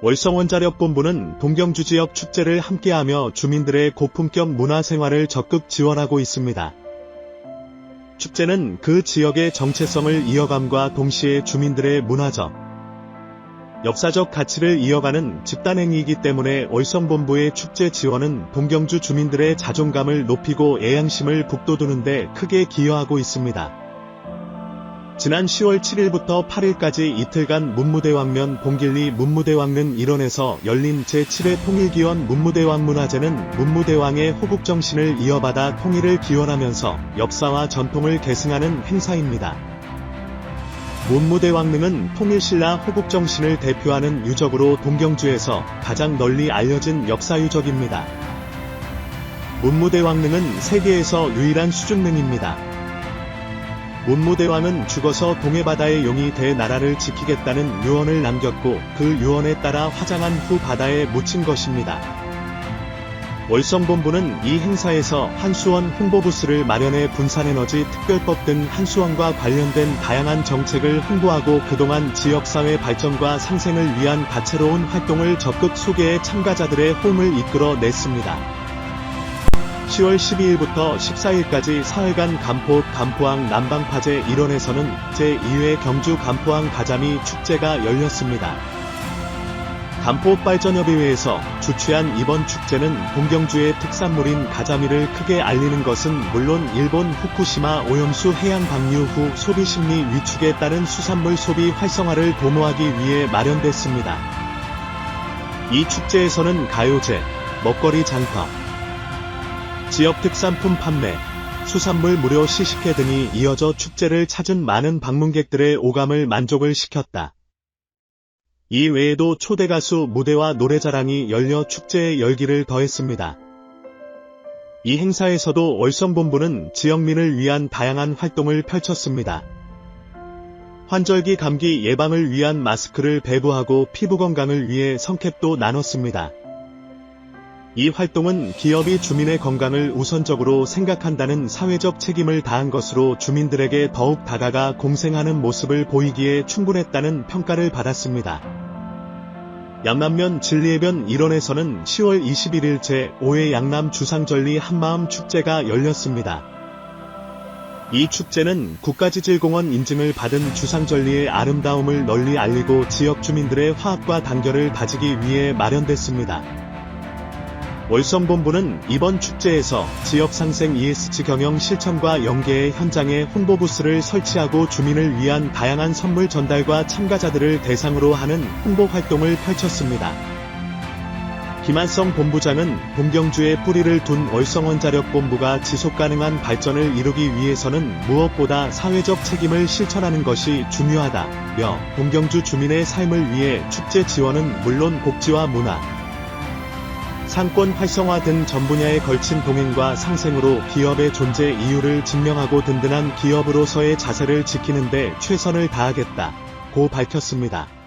월성원자력본부는 동경주 지역 축제를 함께하며 주민들의 고품격 문화생활을 적극 지원하고 있습니다. 축제는 그 지역의 정체성을 이어감과 동시에 주민들의 문화적, 역사적 가치를 이어가는 집단행위이기 때문에 월성본부의 축제 지원은 동경주 주민들의 자존감을 높이고 애양심을 북돋우는데 크게 기여하고 있습니다. 지난 10월 7일부터 8일까지 이틀간 문무대왕면 봉길리 문무대왕릉 일원에서 열린 제7회 통일기원 문무대왕 문화제는 문무대왕의 호국정신을 이어받아 통일을 기원하면서 역사와 전통을 계승하는 행사입니다. 문무대왕릉은 통일신라 호국정신을 대표하는 유적으로 동경주에서 가장 널리 알려진 역사유적입니다. 문무대왕릉은 세계에서 유일한 수중릉입니다. 문무대왕은 죽어서 동해바다의 용이 돼 나라를 지키겠다는 유언을 남겼고 그 유언에 따라 화장한 후 바다에 묻힌 것입니다. 월성본부는 이 행사에서 한수원 홍보부스를 마련해 분산에너지 특별법 등 한수원과 관련된 다양한 정책을 홍보하고 그동안 지역사회 발전과 상생을 위한 다채로운 활동을 적극 소개해 참가자들의 호응을 이끌어 냈습니다. 10월 12일부터 14일까지 사흘간 간포 간포항 남방파제 일원에서는 제2회 경주 간포항 가자미 축제가 열렸습니다. 간포발전협의회에서 주최한 이번 축제는 동경주의 특산물인 가자미를 크게 알리는 것은 물론 일본 후쿠시마 오염수 해양 방류 후 소비 심리 위축에 따른 수산물 소비 활성화를 도모하기 위해 마련됐습니다. 이 축제에서는 가요제, 먹거리 장터, 지역 특산품 판매, 수산물 무료 시식회 등이 이어져 축제를 찾은 많은 방문객들의 오감을 만족을 시켰다. 이 외에도 초대 가수 무대와 노래자랑이 열려 축제의 열기를 더했습니다. 이 행사에서도 월성본부는 지역민을 위한 다양한 활동을 펼쳤습니다. 환절기 감기 예방을 위한 마스크를 배부하고 피부 건강을 위해 성캡도 나눴습니다. 이 활동은 기업이 주민의 건강을 우선적으로 생각한다는 사회적 책임을 다한 것으로 주민들에게 더욱 다가가 공생하는 모습을 보이기에 충분했다는 평가를 받았습니다. 양남면 진리해변 일원에서는 10월 21일 제5회 양남 주상절리 한마음 축제가 열렸습니다. 이 축제는 국가지질공원 인증을 받은 주상절리의 아름다움을 널리 알리고 지역 주민들의 화합과 단결을 다지기 위해 마련됐습니다. 월성본부는 이번 축제에서 지역 상생 ESG 경영 실천과 연계의 현장에 홍보 부스를 설치하고 주민을 위한 다양한 선물 전달과 참가자들을 대상으로 하는 홍보 활동을 펼쳤습니다. 김한성 본부장은 동경주에 뿌리를 둔 월성원자력본부가 지속 가능한 발전을 이루기 위해서는 무엇보다 사회적 책임을 실천하는 것이 중요하다며 동경주 주민의 삶을 위해 축제 지원은 물론 복지와 문화, 상권 활성화 등 전 분야에 걸친 동행과 상생으로 기업의 존재 이유를 증명하고 든든한 기업으로서의 자세를 지키는데 최선을 다하겠다. 고 밝혔습니다.